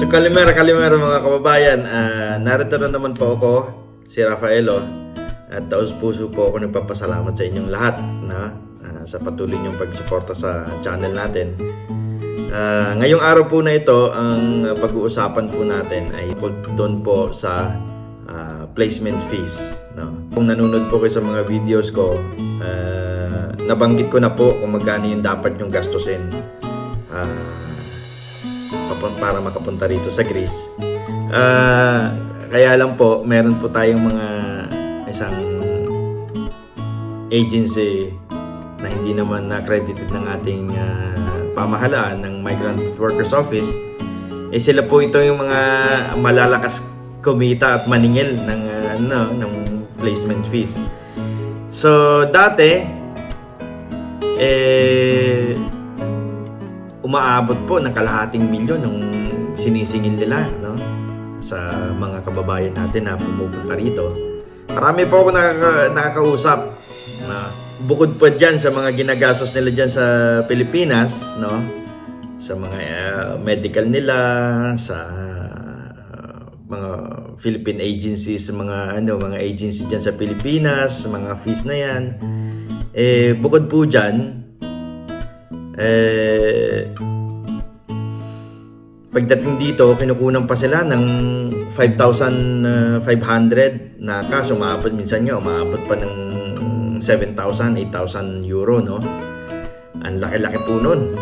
So kalimera, kalimera mga kababayan, Ah, narito na naman po ako, si Rafaelo. At taos puso po ako nagpapasalamat sa inyong lahat na ah, sa patuloy niyong pagsuporta sa channel natin. Ah, ngayong araw po na ito, ang pag-uusapan po natin ay doon po sa ah, placement fees. No? Kung nanonood po kayo sa mga videos ko, ah, nabanggit ko na po kung magkano yung dapat yung gastusin. Papun- para makapunta rito sa Greece. Ah, kaya lang po, meron po tayong mga isang agency na hindi naman accredited ng ating ah, pamahalaan ng Migrant Workers Office. Eh sila po ito yung mga malalakas kumita at maningil ng ah, ano ng placement fees. So dati eh umaabot po ng kalahating milyon ng sinisingil nila no sa mga kababayan natin na pumupunta rito. Marami po ako nakaka, nakakausap na bukod pa dyan sa mga ginagastos nila dyan sa Pilipinas, no? Sa mga uh, medical nila, sa uh, mga Philippine agencies, mga ano, mga agencies dyan sa Pilipinas, mga fees na yan. Eh, bukod po dyan, eh, pagdating dito, kinukunan pa sila ng 5,500 na kaso umaabot minsan nga, umaabot pa ng 7,000, 8,000 euro, no? Ang laki-laki po nun.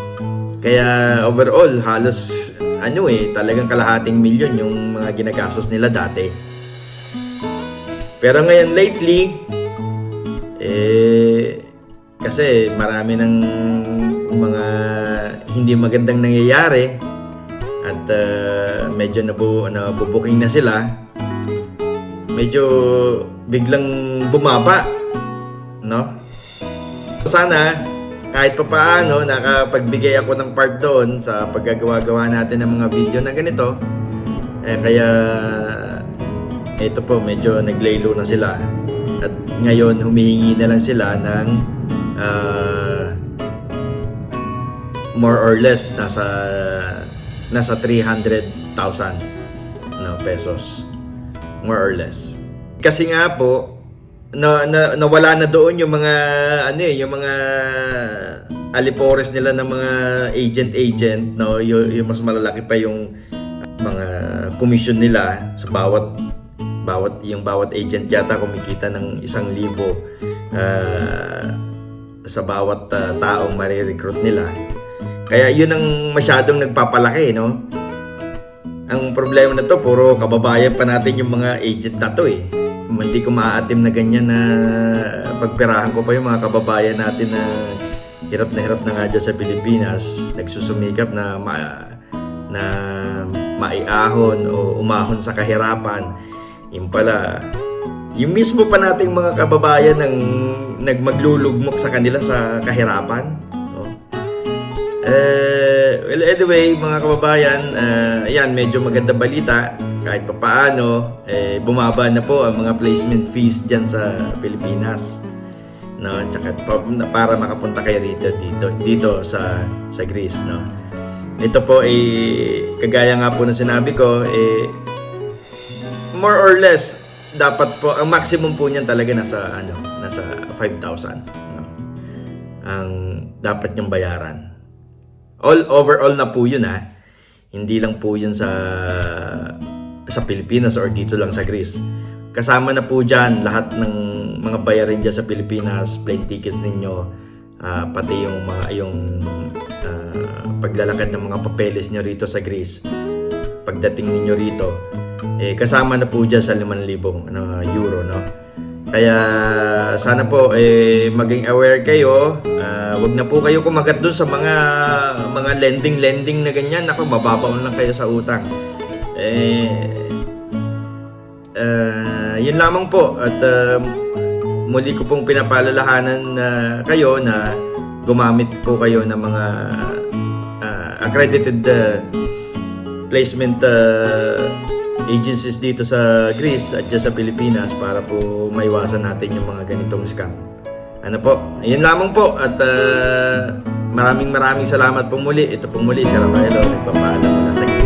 Kaya overall, halos ano eh, talagang kalahating milyon yung mga ginagastos nila dati. Pero ngayon lately, eh, kasi marami ng mga hindi magandang nangyayari at uh, medyo nabu nabubuking na sila medyo biglang bumaba no? Sana kahit pa paano nakapagbigay ako ng part doon sa paggagawa-gawa natin ng mga video na ganito. Eh kaya ito po medyo naglaylo na sila. At ngayon humihingi na lang sila ng ah, more or less nasa nasa 300,000 no pesos. More or less. Kasi nga po na, na nawala na doon yung mga ano eh yung mga alipores nila ng mga agent agent no? Yung, yung mas malalaki pa yung mga commission nila sa bawat bawat yung bawat agent. Yata kumikita ng isang libo ah, sa bawat ah, taong marirecruit nila kaya yun ang masyadong nagpapalaki, no? Ang problema na to, puro kababayan pa natin yung mga agent na to eh. Hindi ko maaatim na ganyan na pagpirahan ko pa yung mga kababayan natin na hirap na hirap na nga dyan sa Pilipinas, nagsusumikap na ma, na maiahon o umahon sa kahirapan. Yung pala, yung mismo pa nating mga kababayan ang nagmaglulugmok sa kanila sa kahirapan. Eh, well, anyway, mga kababayan, uh, ayan, medyo maganda balita. Kahit pa paano, eh, bumaba na po ang mga placement fees dyan sa Pilipinas. No, tsaka pa, para makapunta kayo rito dito dito sa sa Greece, no. Ito po eh kagaya nga po ng sinabi ko eh more or less dapat po ang maximum po niyan talaga nasa ano nasa 5,000 no. Ang dapat niyong bayaran. All overall na po yun ha. Hindi lang po yun sa sa Pilipinas or dito lang sa Greece. Kasama na po dyan lahat ng mga bayarin dyan sa Pilipinas, plane tickets ninyo, ah, pati yung mga yung ah, paglalakad ng mga papeles nyo rito sa Greece. Pagdating ninyo rito, eh, kasama na po dyan sa 5,000 ano, euro, no? Kaya sana po eh maging aware kayo. Ah, wag na po kayo kumagat doon sa mga mga lending lending na ganyan. Nako, mababaon lang kayo sa utang. Eh ah, yun lamang po at ah, muli ko pong pinapalalahanan na kayo na gumamit po kayo ng mga ah, accredited ah, placement ah, agencies dito sa Greece at sa Pilipinas para po maiwasan natin yung mga ganitong scam. Ano po, ayun lamang po at ah, maraming maraming salamat po muli. Ito po muli si Rafaelo, nagpapaalam muli.